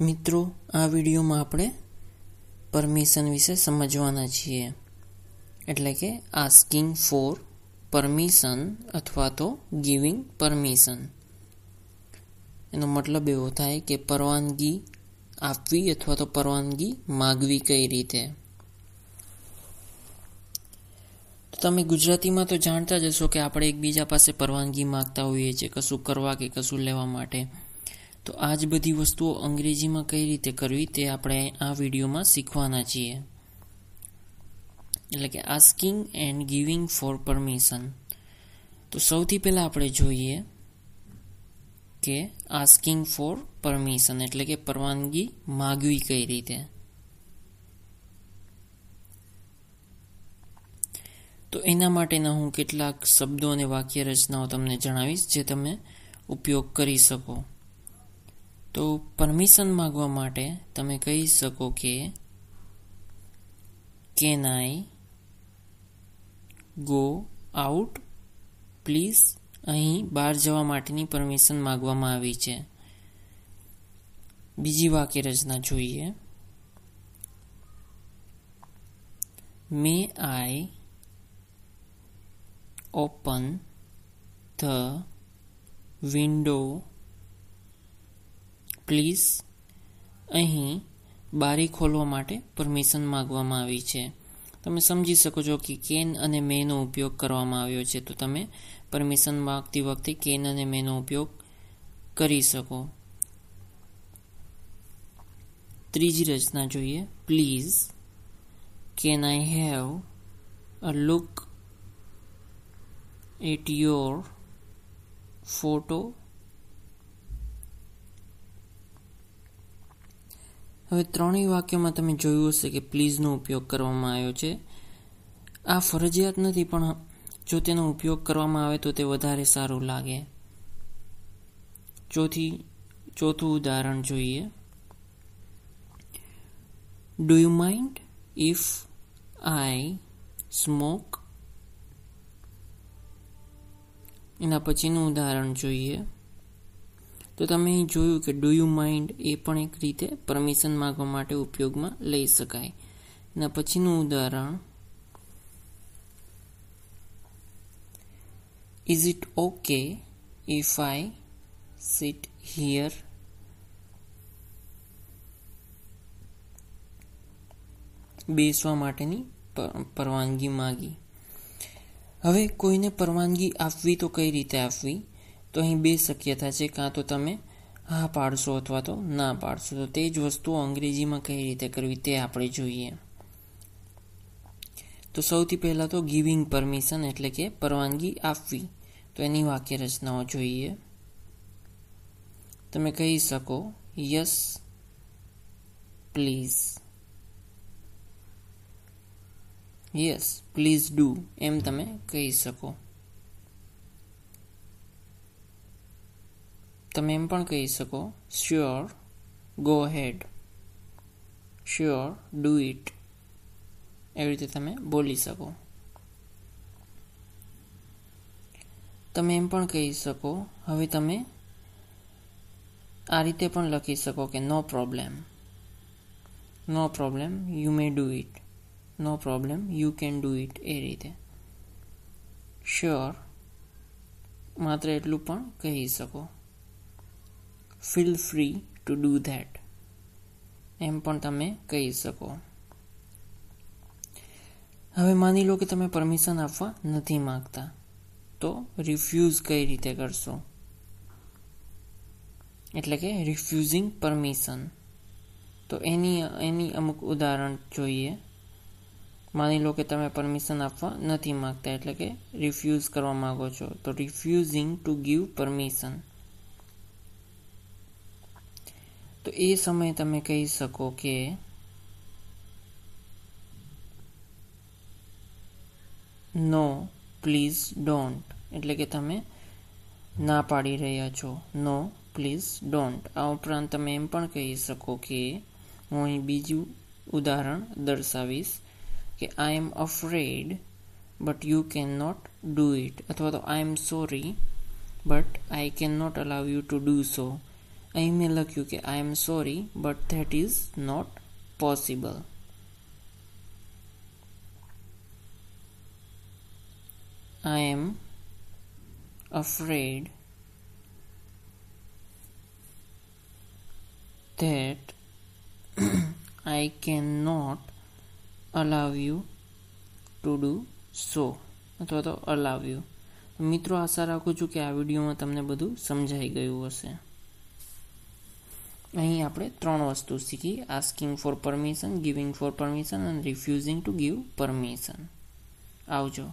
મિત્રો, આ વિડીયોમાં આપણે પરમિશન વિશે સમજવાના છીએ. એટલે કે આસ્કિંગ ફોર પરમિશન અથવા તો ગિવિંગ પરમિશન એનો મતલબ એવો થાય કે પરવાનગી આપવી અથવા તો પરવાનગી માગવી કઈ રીતે? તમે ગુજરાતીમાં તો જાણતા જ હશો કે આપણે એકબીજા પાસે પરવાનગી માગતા હોઈએ છીએ, કશું કરવા કે કશું લેવા માટે. તો આ જ બધી વસ્તુઓ અંગ્રેજીમાં કઈ રીતે કરવી તે આપણે આ વિડીયોમાં શીખવાના છીએ. એટલે કે asking and giving for permission તો સૌથી પહેલાં આપણે જોઈએ કે આસ્કિંગ ફોર પરમિશન એટલે કે પરવાનગી માગવી કઈ રીતે. તો એના માટેના હું કેટલાક શબ્દો અને વાક્ય રચનાઓ તમને જણાવીશ જે તમે ઉપયોગ કરી શકો. તો પરમિશન માગવા માટે તમે કહી શકો કે can I go out please અહીં બહાર જવા માટેની પરમિશન માગવામાં આવી છે. બીજી વાક્ય રચના જોઈએ. May I open the window please અહીં બારી ખોલવા માટે પરમિશન માગવામાં આવી છે. તમે સમજી શકો છો કે કેન અને મેનો ઉપયોગ કરવામાં આવ્યો છે. તો તમે પરમિશન માગતી વખતે કેન અને મેનો ઉપયોગ કરી શકો. ત્રીજી રચના જોઈએ. Please, can I have a look at your photo હવે ત્રણેય વાક્યમાં તમે જોયું હશે કે પ્લીઝનો ઉપયોગ કરવામાં આવ્યો છે. આ ફરજિયાત નથી, પણ જો તેનો ઉપયોગ કરવામાં આવે તો તે વધારે સારું લાગે. ચોથી, ચોથું ઉદાહરણ જોઈએ. Do you mind if I smoke એના પછીનું ઉદાહરણ જોઈએ. તો તમે જોયું કે ડુ યુ માઇન્ડ એ પણ એક રીતે પરમિશન માગવા માટે ઉપયોગમાં લઈ શકાય. અને પછીનું ઉદાહરણ. Is it okay if I sit here બેસવા માટેની પરવાનગી માગી. હવે કોઈને પરવાનગી આપવી તો કઈ રીતે આપવી? તો અહીં બે શક્યતા છે, કાં તો તમે હા પાડશો અથવા તો ના પાડશો. તો તે જ વસ્તુઓ અંગ્રેજીમાં કઈ રીતે કરવી તે આપણે જોઈએ. તો સૌથી પહેલાં તો ગિવિંગ પરમિશન એટલે કે પરવાનગી આપવી. તો એની વાક્ય રચનાઓ જોઈએ. તમે કહી શકો yes please yes please do એમ તમે કહી શકો. તમે એમ પણ કહી શકો sure go ahead sure do it એવી રીતે તમે બોલી શકો. તમે એમ પણ કહી શકો, હવે તમે આ રીતે પણ લખી શકો કે no problem no problem you may do it no problem you can do it એ રીતે. શ્યોર માત્ર એટલું પણ કહી શકો. Feel free to do that એમ પણ તમે કહી શકો. હવે માની લો કે તમે પરમિશન આપવા નથી માંગતા, તો રિફ્યુઝ કઈ રીતે કરશો? એટલે કે રિફ્યુઝિંગ પરમિશન તો એની એની અમુક ઉદાહરણ જોઈએ. માની લો કે તમે પરમિશન આપવા નથી માંગતા, એટલે કે રિફ્યુઝ કરવા માંગો છો, તો રિફ્યુઝિંગ ટુ ગીવ પરમિશન તો એ સમયે તમે કહી શકો કે નો પ્લીઝ ડોન્ટ એટલે કે તમે ના પાડી રહ્યા છો. નો પ્લીઝ ડોન્ટ આ ઉપરાંત તમે એમ પણ કહી શકો કે હું અહીં બીજું ઉદાહરણ દર્શાવીશ કે I am afraid but you can not do it અથવા તો I am sorry but I can not allow you to do so અહીં મેં લખ્યું કે I am sorry but that is not possible I am afraid that I cannot allow you to do so. અથવા તો allow you મિત્રો, આશા રાખું છું કે આ વિડીયોમાં તમને બધું સમજાઈ ગયું હશે. અહીં આપણે ત્રણ વસ્તુ શીખી. Asking for permission giving for permission અને રિફ્યુઝિંગ ટુ ગીવ પરમિશન આવજો.